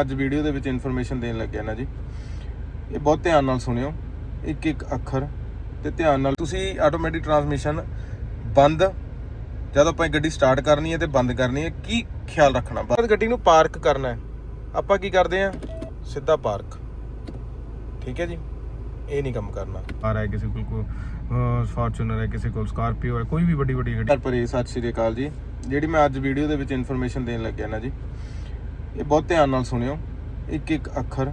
ਅੱਜ ਵੀਡੀਓ ਦੇ ਵਿੱਚ ਇਨਫੋਰਮੇਸ਼ਨ ਦੇਣ ਲੱਗਿਆ ਨਾ ਜੀ। ਇਹ ਬਹੁਤ ਧਿਆਨ ਨਾਲ ਸੁਣਿਓ। ਇੱਕ ਇੱਕ ਅੱਖਰ ਤੇ ਧਿਆਨ ਨਾਲ ਤੁਸੀਂ ਆਟੋਮੈਟਿਕ ਟਰਾਂਸਮਿਸ਼ਨ ਬੰਦ ਜਦ ਆਪਾਂ ਗੱਡੀ ਸਟਾਰਟ ਕਰਨੀ ਹੈ ਤੇ ਬੰਦ ਕਰਨੀ ਹੈ ਕੀ ਖਿਆਲ ਰੱਖਣਾ? ਬਾਅਦ ਗੱਡੀ ਨੂੰ ਪਾਰਕ ਕਰਨਾ ਹੈ। ਆਪਾਂ ਕੀ ਕਰਦੇ ਆ ਸਿੱਧਾ ਪਾਰਕ ਠੀਕ ਹੈ ਜੀ? ਇਹ ਨਹੀਂ ਕੰਮ ਕਰਨਾ। ਆ ਰਿਹਾ ਕਿਸੇ ਕੋਲ ਕੋ ਫਾਰਚੂਨਰ ਹੈ ਕਿਸੇ ਕੋਲ ਸਕਾਰਪੀਓ ਹੈ ਕੋਈ ਵੀ ਵੱਡੀ ਵੱਡੀ ਗੱਡੀ। ਪਰ ਇਹ ਸਤਿ ਸ਼੍ਰੀ ਅਕਾਲ ਜੀ। ਜਿਹੜੀ ਮੈਂ ਅੱਜ ਵੀਡੀਓ ਦੇ ਵਿੱਚ ਇਨਫੋਰਮੇਸ਼ਨ ਦੇਣ ਲੱਗਿਆ ਨਾ ਜੀ ਇਹ ਬਹੁਤ ਧਿਆਨ ਨਾਲ ਸੁਣਿਓ। ਇੱਕ ਇੱਕ ਅੱਖਰ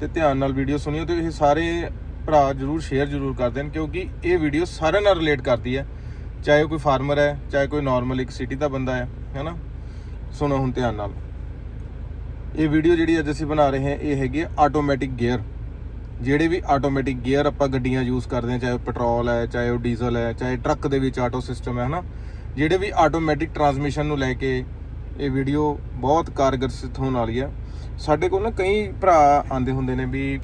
ਤੇ ਧਿਆਨ ਨਾਲ ਵੀਡੀਓ ਸੁਣਿਓ ਤੇ ਇਹ ਸਾਰੇ ਭਰਾ ਜਰੂਰ ਸ਼ੇਅਰ ਜਰੂਰ ਕਰ ਦੇਣ ਕਿਉਂਕਿ ਇਹ ਵੀਡੀਓ ਸਾਰਿਆਂ ਨਾਲ ਰਿਲੇਟ ਕਰਦੀ ਹੈ। ਚਾਹੇ ਉਹ ਕੋਈ ਫਾਰਮਰ ਹੈ, ਚਾਹੇ ਕੋਈ ਨਾਰਮਲ ਇੱਕ ਸਿਟੀ ਦਾ ਬੰਦਾ ਹੈ ਹੈਨਾ ਸੁਣੋ ਹੁਣ ਧਿਆਨ ਨਾਲ। ਇਹ ਵੀਡੀਓ ਜਿਹੜੀ ਅੱਜ ਅਸੀਂ ਬਣਾ ਰਹੇ ਹਾਂ, ਇਹ ਹੈਗੀ ਆਟੋਮੈਟਿਕ ਗੇਅਰ ਜਿਹੜੇ ਵੀ ਆਟੋਮੈਟਿਕ ਗੇਅਰ ਆਪਾਂ ਗੱਡੀਆਂ ਯੂਜ਼ ਕਰਦੇ ਹਾਂ, ਚਾਹੇ ਉਹ ਪੈਟਰੋਲ ਹੈ, ਚਾਹੇ ਉਹ ਡੀਜ਼ਲ ਹੈ, ਚਾਹੇ ਟਰੱਕ ਦੇ ਵਿੱਚ ਆਟੋ ਸਿਸਟਮ ਹੈ ਹਨਾ ਜਿਹੜੇ ਵੀ ਆਟੋਮੈਟਿਕ ਟਰਾਂਸਮਿਸ਼ਨ ਨੂੰ ਲੈ ਕੇ ਇਹ ਵੀਡੀਓ ਬਹੁਤ ਕਾਰਗਰ ਸਿੱਧ ਹੋਣ ਵਾਲੀ ਹੈ। ਸਾਡੇ ਕੋਲ ਨਾ ਕਈ ਭਰਾ ਆਂਦੇ ਹੁੰਦੇ ਨੇ ਵੀ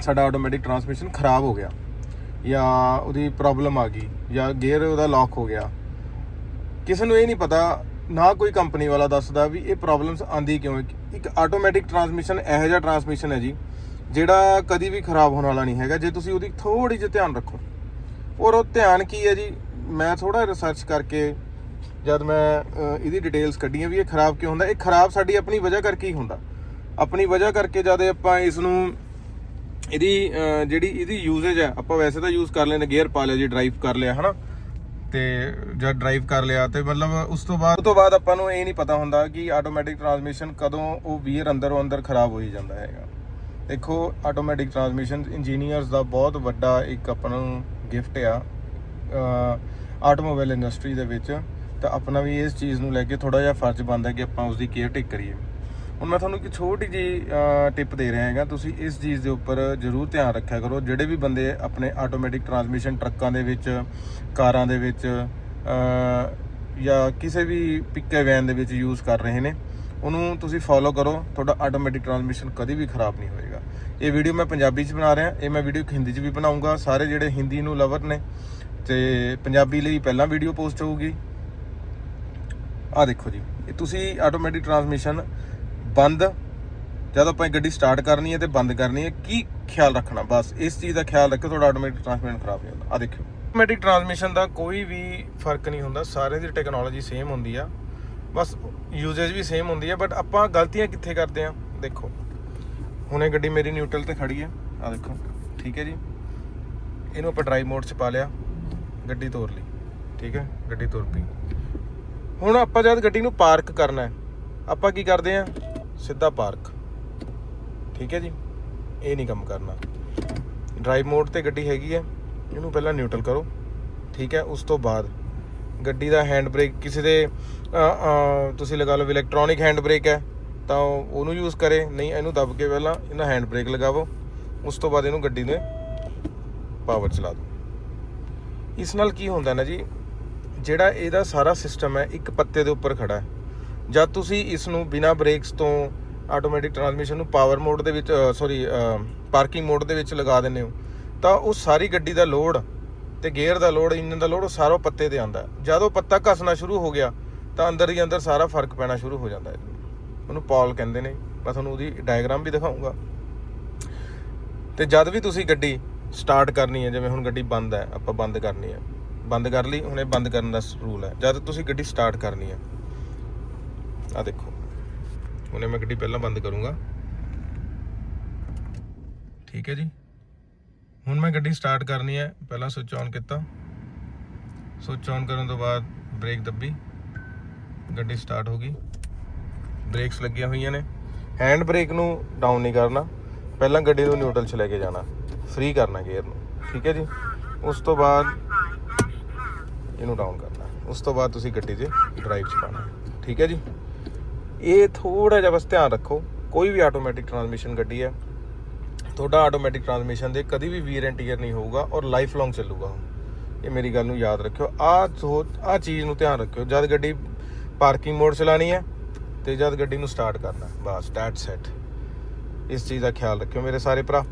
ਸਾਡਾ ਆਟੋਮੈਟਿਕ ਟਰਾਂਸਮਿਸ਼ਨ ਖਰਾਬ ਹੋ ਗਿਆ ਜਾਂ ਉਹਦੀ ਪ੍ਰੋਬਲਮ ਆ ਗਈ ਜਾਂ ਗੇਅਰ ਉਹਦਾ ਲੌਕ ਹੋ ਗਿਆ। ਕਿਸੇ ਨੂੰ ਇਹ ਨਹੀਂ ਪਤਾ, ਨਾ ਕੋਈ ਕੰਪਨੀ ਵਾਲਾ ਦੱਸਦਾ ਵੀ ਇਹ ਪ੍ਰੋਬਲਮਸ ਆਂਦੀ ਕਿਉਂ ਇੱਕ ਆਟੋਮੈਟਿਕ ਟਰਾਂਸਮਿਸ਼ਨ ਇਹੋ ਜਿਹਾ ਟਰਾਂਸਮਿਸ਼ਨ ਹੈ ਜੀ, ਜਿਹੜਾ ਕਦੀ ਵੀ ਖਰਾਬ ਹੋਣ ਵਾਲਾ ਨਹੀਂ ਹੈਗਾ। ਜੇ ਤੁਸੀਂ ਉਹਦੀ ਥੋੜੀ ਜਿਹੀ ਧਿਆਨ ਰੱਖੋ। ਔਰ ਉਹ ਧਿਆਨ ਕੀ ਹੈ ਜੀ? ਮੈਂ ਥੋੜਾ ਰਿਸਰਚ ਕਰਕੇ ਜਦ ਮੈਂ ਇਹਦੀ ਡਿਟੇਲਸ ਕੱਢੀਆਂ ਵੀ ਇਹ ਖਰਾਬ ਕਿਉਂ ਹੁੰਦਾ, ਇਹ ਖਰਾਬ ਸਾਡੀ ਆਪਣੀ ਵਜ੍ਹਾ ਕਰਕੇ ਹੀ ਹੁੰਦਾ। ਆਪਣੀ ਵਜ੍ਹਾ ਕਰਕੇ ਜਦ ਆਪਾਂ ਇਸ ਨੂੰ ਇਹਦੀ ਜਿਹੜੀ ਇਹਦੀ ਯੂਜ਼ੇਜ ਹੈ, ਆਪਾਂ ਵੈਸੇ ਤਾਂ ਯੂਜ਼ ਕਰ ਲੈਂਦੇ ਗੇਅਰ ਪਾ ਲਿਆ ਜੀ ਡਰਾਈਵ ਕਰ ਲਿਆ, ਹਨਾ? ਤੇ ਜਦ ਡਰਾਈਵ ਕਰ ਲਿਆ, ਤੇ ਮਤਲਬ ਉਸ ਤੋਂ ਬਾਅਦ, ਉਸ ਤੋਂ ਬਾਅਦ ਆਪਾਂ ਨੂੰ ਇਹ ਨਹੀਂ ਪਤਾ ਹੁੰਦਾ ਕਿ ਆਟੋਮੈਟਿਕ ਟਰਾਂਸਮਿਸ਼ਨ ਕਦੋਂ ਉਹ ਵੀਅਰ ਅੰਦਰੋਂ ਅੰਦਰ ਖਰਾਬ ਹੋਈ ਜਾਂਦਾ ਹੈਗਾ। ਦੇਖੋ ਆਟੋਮੈਟਿਕ ਟਰਾਂਸਮਿਸ਼ਨ ਇੰਜੀਨੀਅਰਸ ਦਾ ਬਹੁਤ ਵੱਡਾ ਇੱਕ ਆਪਾਂ ਨੂੰ ਗਿਫਟ ਆ ਆਟੋਮੋਬਾਈਲ ਇੰਡਸਟਰੀ ਦੇ ਵਿੱਚ। ਤਾਂ ਆਪਣਾ ਵੀ ਇਸ ਚੀਜ਼ ਨੂੰ ਲੈ ਕੇ ਥੋੜਾ ਜਿਹਾ ਫਰਜ਼ ਬਣਦਾ ਕਿ ਆਪਾਂ ਉਸ ਦੀ ਕੇਅਰ ਟੇਕ ਕਰੀਏ। ਹੁਣ ਮੈਂ ਤੁਹਾਨੂੰ ਇੱਕ ਛੋਟੀ ਜੀ ਟਿਪ ਦੇ ਰਿਹਾ ਹੈਗਾ। ਤੁਸੀਂ ਇਸ ਚੀਜ਼ ਦੇ ਉੱਪਰ ਜ਼ਰੂਰ ਧਿਆਨ ਰੱਖਿਆ ਕਰੋ। ਜਿਹੜੇ ਵੀ ਬੰਦੇ ਆਪਣੇ ਆਟੋਮੈਟਿਕ ਟਰਾਂਸਮਿਸ਼ਨ ਟਰੱਕਾਂ ਦੇ ਵਿੱਚ, ਕਾਰਾਂ ਦੇ ਵਿੱਚ ਜਾਂ ਕਿਸੇ ਵੀ ਪਿੱਕੇ ਵੈਨ ਦੇ ਵਿੱਚ ਯੂਜ਼ ਕਰ ਰਹੇ ਨੇ, ਉਹਨੂੰ ਤੁਸੀਂ ਫੋਲੋ ਕਰੋ। ਤੁਹਾਡਾ ਆਟੋਮੈਟਿਕ ਟਰਾਂਸਮਿਸ਼ਨ ਕਦੀ ਵੀ ਖਰਾਬ ਨਹੀਂ ਹੋਏਗਾ। ਇਹ ਵੀਡੀਓ ਮੈਂ ਪੰਜਾਬੀ 'ਚ ਬਣਾ ਰਿਹਾ। ਇਹ ਮੈਂ ਵੀਡੀਓ ਹਿੰਦੀ 'ਚ ਵੀ ਬਣਾਉਂਗਾ ਸਾਰੇ ਜਿਹੜੇ ਹਿੰਦੀ ਨੂੰ ਲਵਰ ਨੇ, ਤੇ ਪੰਜਾਬੀ ਲਈ ਪਹਿਲਾਂ ਵੀਡੀਓ ਪੋਸਟ ਹੋਊਗੀ। ਆ ਦੇਖੋ ਜੀ, ਇਹ ਤੁਸੀਂ ਆਟੋਮੈਟਿਕ ਟਰਾਂਸਮਿਸ਼ਨ ਬੰਦ, ਜਦ ਆਪਾਂ ਗੱਡੀ ਸਟਾਰਟ ਕਰਨੀ ਹੈ ਤੇ ਬੰਦ ਕਰਨੀ ਹੈ, ਕੀ ਖਿਆਲ ਰੱਖਣਾ? ਬਸ ਇਸ ਚੀਜ਼ ਦਾ ਖਿਆਲ ਰੱਖੋ ਤੁਹਾਡਾ ਆਟੋਮੈਟਿਕ ਟਰਾਂਸਮਿਸ਼ਨ ਖਰਾਬ ਹੋ ਜਾਂਦਾ ਆ ਦੇਖਿਓ। ਆਟੋਮੈਟਿਕ ਟਰਾਂਸਮਿਸ਼ਨ ਦਾ ਕੋਈ ਵੀ ਫ਼ਰਕ ਨਹੀਂ ਹੁੰਦਾ ਸਾਰੇ ਦੀ ਟੈਕਨੋਲੋਜੀ ਸੇਮ ਹੁੰਦੀ ਆ। ਬਸ ਯੂਜ਼ੇਜ ਵੀ ਸੇਮ ਹੁੰਦੀ ਆ ਬਟ ਆਪਾਂ ਗਲਤੀਆਂ ਕਿੱਥੇ ਕਰਦੇ ਆ? ਦੇਖੋ, ਹੁਣ ਇਹ ਗੱਡੀ ਮੇਰੀ ਨਿਊਟਰਲ ਤੇ ਖੜੀ ਹੈ। ਆ ਦੇਖੋ, ਠੀਕ ਹੈ ਜੀ। ਇਹਨੂੰ ਆਪਾਂ ਡਰਾਈਵ ਮੋਡ 'ਚ ਪਾ ਲਿਆ, ਗੱਡੀ ਤੋਰ ਲਈ। ਠੀਕ ਹੈ, ਗੱਡੀ ਤੁਰ ਪਈ। ਹੁਣ ਆਪਾਂ ਜਦ ਗੱਡੀ ਨੂੰ ਪਾਰਕ ਕਰਨਾ ਹੈ, ਆਪਾਂ ਕੀ ਕਰਦੇ ਆ ਸਿੱਧਾ ਪਾਰਕ। ਠੀਕ ਹੈ ਜੀ? ਇਹ ਨਹੀਂ ਕੰਮ ਕਰਨਾ। ਡਰਾਈਵ ਮੋਡ ਤੇ ਗੱਡੀ ਹੈਗੀ ਹੈ, ਇਹਨੂੰ ਪਹਿਲਾਂ ਨਿਊਟਰਲ ਕਰੋ। ਠੀਕ ਹੈ? ਉਸ ਤੋਂ ਬਾਅਦ ਗੱਡੀ ਦਾ ਹੈਂਡ ਬ੍ਰੇਕ ਕਿਸੇ ਦੇ ਤੁਸੀਂ ਲਗਾ ਲਓ ਇਲੈਕਟ੍ਰੋਨਿਕ ਹੈਂਡ ਬ੍ਰੇਕ ਹੈ, ਤਾਂ ਉਹਨੂੰ ਯੂਜ਼ ਕਰੇ। ਨਹੀਂ, ਇਹਨੂੰ ਦਬ ਕੇ ਪਹਿਲਾਂ ਇਹਨਾਂ ਹੈਂਡ ਬ੍ਰੇਕ ਲਗਾਵੋ। ਉਸ ਤੋਂ ਬਾਅਦ ਇਹਨੂੰ ਗੱਡੀ ਦੇ ਪਾਵਰ ਚਲਾ ਦਿਓ। ਇਸ ਨਾਲ ਕੀ ਹੁੰਦਾ ਨਾ ਜੀ? ਜਿਹੜਾ ਇਹਦਾ ਸਾਰਾ ਸਿਸਟਮ ਹੈ, ਇੱਕ ਪੱਤੇ ਦੇ ਉੱਪਰ ਖੜਾ ਹੈ। ਜਦ ਤੁਸੀਂ ਇਸ ਨੂੰ ਬਿਨਾ ਬ੍ਰੇਕਸ ਤੋਂ ਆਟੋਮੈਟਿਕ ਟਰਾਂਸਮਿਸ਼ਨ ਨੂੰ ਪਾਵਰ ਮੋਡ ਦੇ ਵਿੱਚ ਸੌਰੀ ਪਾਰਕਿੰਗ ਮੋਡ ਦੇ ਵਿੱਚ ਲਗਾ ਦਿੰਦੇ ਹੋ, ਤਾਂ ਉਹ ਸਾਰੀ ਗੱਡੀ ਦਾ ਲੋਡ ਤੇ ਗੇਅਰ ਦਾ ਲੋਡ ਇੰਜਨ ਦਾ ਲੋਡ ਉਹ ਸਾਰਾ ਪੱਤੇ ਤੇ ਆਂਦਾ ਜਦ ਉਹ ਪੱਤਾ ਘਸਣਾ ਸ਼ੁਰੂ ਹੋ ਗਿਆ, ਤਾਂ ਅੰਦਰ ਹੀ ਅੰਦਰ ਸਾਰਾ ਫ਼ਰਕ ਪੈਣਾ ਸ਼ੁਰੂ ਹੋ ਜਾਂਦਾ ਹੈ। ਉਹਨੂੰ ਪੌਲ ਕਹਿੰਦੇ ਨੇ, ਮੈਂ ਤੁਹਾਨੂੰ ਉਹਦੀ ਡਾਇਗਰਾਮ ਵੀ ਦਿਖਾਉਂਗਾ। ਤੇ ਜਦ ਵੀ ਤੁਸੀਂ ਗੱਡੀ ਸਟਾਰਟ ਕਰਨੀ ਹੈ, ਜਿਵੇਂ ਹੁਣ ਗੱਡੀ ਬੰਦ ਹੈ, ਆਪਾਂ ਬੰਦ ਕਰਨੀ ਹੈ ਬੰਦ ਕਰ ਲਈ, ਹੁਣ ਇਹ ਬੰਦ ਕਰਨ ਦਾ ਰੂਲ ਹੈ। ਜਦ ਤੁਸੀਂ ਗੱਡੀ ਸਟਾਰਟ ਕਰਨੀ ਹੈ। ਆ ਦੇਖੋ। ਹੁਣੇ ਮੈਂ ਗੱਡੀ ਪਹਿਲਾਂ ਬੰਦ ਕਰੂੰਗਾ। ਠੀਕ ਹੈ ਜੀ? ਹੁਣ ਮੈਂ ਗੱਡੀ ਸਟਾਰਟ ਕਰਨੀ ਹੈ। ਪਹਿਲਾਂ ਸੁਚ ਆਨ ਕੀਤਾ। ਸੁਚ ਆਨ ਕਰਨ ਤੋਂ ਬਾਅਦ ਬ੍ਰੇਕ ਦੱਬੀ। ਗੱਡੀ ਸਟਾਰਟ ਹੋ ਗਈ। ਬ੍ਰੇਕਸ ਲੱਗੀਆਂ ਹੋਈਆਂ ਨੇ। ਹੈਂਡ ਬ੍ਰੇਕ ਨੂੰ ਡਾਊਨ ਨਹੀਂ ਕਰਨਾ। ਪਹਿਲਾਂ ਗੱਡੀ ਨੂੰ ਨਿਊਟਰਲ 'ਚ ਲੈ ਕੇ ਜਾਣਾ। ਫ੍ਰੀ ਕਰਨਾ ਗੇਅਰ ਨੂੰ। ਠੀਕ ਹੈ ਜੀ? ਉਸ ਤੋਂ ਬਾਅਦ ਇਹਨੂੰ ਡਾਊਨ ਕਰਨਾ। ਉਸ ਤੋਂ ਬਾਅਦ ਤੁਸੀਂ ਗੱਡੀ 'ਚ ਡਰਾਈਵ 'ਚ ਪਾਣਾ ਠੀਕ ਹੈ ਜੀ? ਇਹ ਥੋੜਾ ਜਿਹਾ ਬਸ ਧਿਆਨ ਰੱਖੋ, ਕੋਈ ਵੀ ਆਟੋਮੈਟਿਕ ਟਰਾਂਸਮਿਸ਼ਨ ਗੱਡੀ ਹੈ, ਤੁਹਾਡਾ ਆਟੋਮੈਟਿਕ ਟਰਾਂਸਮਿਸ਼ਨ ਦੇ ਕਦੀ ਵੀ ਵੀਰ ਐਂਡ ਟੀਅਰ ਨਹੀਂ ਹੋਊਗਾ ਔਰ ਲਾਈਫ ਲੌਂਗ ਚੱਲੂਗਾ ਇਹ ਮੇਰੀ ਗੱਲ ਨੂੰ ਯਾਦ ਰੱਖਿਓ। ਆ ਆ ਚੀਜ਼ ਨੂੰ ਧਿਆਨ ਰੱਖਿਓ। ਜਦ ਗੱਡੀ ਪਾਰਕਿੰਗ ਮੋਡ ਚਲਾਣੀ ਹੈ ਤੇ ਜਦ ਗੱਡੀ ਨੂੰ ਸਟਾਰਟ ਕਰਨਾ। ਬਸ ਦੈਟ ਸੈਟ ਇਸ ਚੀਜ਼ ਦਾ ਖਿਆਲ ਰੱਖਿਓ ਮੇਰੇ ਸਾਰੇ ਭਰਾ।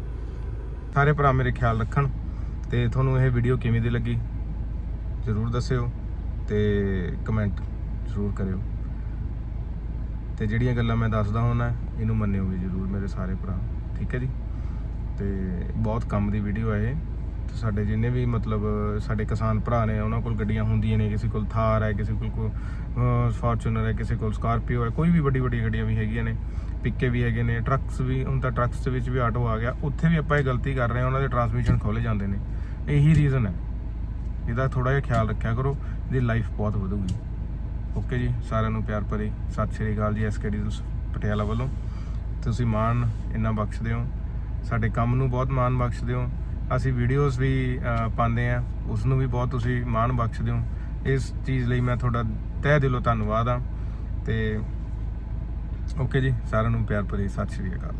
ਸਾਰੇ ਭਰਾ ਮੇਰੇ ਖਿਆਲ ਰੱਖਣ ਤੇ ਤੁਹਾਨੂੰ ਇਹ ਵੀਡੀਓ ਕਿਵੇਂ ਦੀ ਲੱਗੀ? ਜਰੂਰ ਦੱਸਿਓ ਤੇ ਕਮੈਂਟ ਜਰੂਰ ਕਰਿਓ। ਤੇ ਜਿਹੜੀਆਂ ਗੱਲਾਂ ਮੈਂ ਦੱਸਦਾ ਹੁੰਦਾ, ਇਹਨੂੰ ਮੰਨਿਓ ਵੀ ਜ਼ਰੂਰ ਮੇਰੇ ਸਾਰੇ ਭਰਾ। ਠੀਕ ਹੈ ਜੀ? ਤੇ ਬਹੁਤ ਕੰਮ ਦੀ ਵੀਡੀਓ ਹੈ ਇਹ। ਤੇ ਸਾਡੇ ਜਿੰਨੇ ਵੀ ਮਤਲਬ ਸਾਡੇ ਕਿਸਾਨ ਭਰਾ ਨੇ, ਉਹਨਾਂ ਕੋਲ ਗੱਡੀਆਂ ਹੁੰਦੀਆਂ ਨੇ, ਕਿਸੇ ਕੋਲ ਥਾਰ ਹੈ, ਕਿਸੇ ਕੋਲ ਕੋ ਫੋਰਚੂਨਰ ਹੈ, ਕਿਸੇ ਕੋਲ ਸਕਾਰਪੀਓ ਹੈ, ਕੋਈ ਵੀ ਵੱਡੀ ਵੱਡੀ ਗੱਡੀਆਂ ਵੀ ਹੈਗੀਆਂ ਨੇ ਪਿੱਕੇ ਵੀ ਹੈਗੇ ਨੇ ਟਰੱਕਸ ਵੀ, ਹੁਣ ਤਾਂ ਟਰੱਕਸ ਦੇ ਵਿੱਚ ਵੀ ਆਟੋ ਆ ਗਿਆ। ਉੱਥੇ ਵੀ ਆਪਾਂ ਇਹ ਗਲਤੀ ਕਰ ਰਹੇ ਹਾਂ, ਉਹਨਾਂ ਦੇ ਟਰਾਂਸਮਿਸ਼ਨ ਖੋਲੇ ਜਾਂਦੇ ਨੇ। ਇਹੀ ਰੀਜ਼ਨ ਹੈ। ਇਹਦਾ ਥੋੜਾ ਜਿਹਾ ਖਿਆਲ ਰੱਖਿਆ ਕਰੋ, ਇਹਦੀ ਲਾਈਫ ਬਹੁਤ ਵਧੂਗੀ। ਓਕੇ ਜੀ, ਸਾਰਿਆਂ ਨੂੰ ਪਿਆਰ ਭਰੀ ਸਤਿ ਸ਼੍ਰੀ ਅਕਾਲ ਜੀ ਐਸਕੇ ਡੀਜ਼ਲਸ ਪਟਿਆਲਾ ਵੱਲੋਂ। ਤੁਸੀਂ ਮਾਣ ਇੰਨਾ ਬਖਸ਼ਦੇ ਹੋ, ਸਾਡੇ ਕੰਮ ਨੂੰ ਬਹੁਤ ਮਾਣ ਬਖਸ਼ਦੇ ਹੋ, ਅਸੀਂ ਵੀਡੀਓਜ਼ ਵੀ ਪਾਉਂਦੇ ਆ ਉਸ ਨੂੰ ਵੀ ਬਹੁਤ ਤੁਸੀਂ ਮਾਣ ਬਖਸ਼ਦੇ ਹੋ। ਇਸ ਚੀਜ਼ ਲਈ ਮੈਂ ਤੁਹਾਡਾ ਤਹਿ ਦਿਲੋਂ ਧੰਨਵਾਦ ਆ ਤੇ ਓਕੇ ਜੀ, ਸਾਰਿਆਂ ਨੂੰ ਪਿਆਰ ਭਰੀ ਸਤਿ ਸ਼੍ਰੀ ਅਕਾਲ।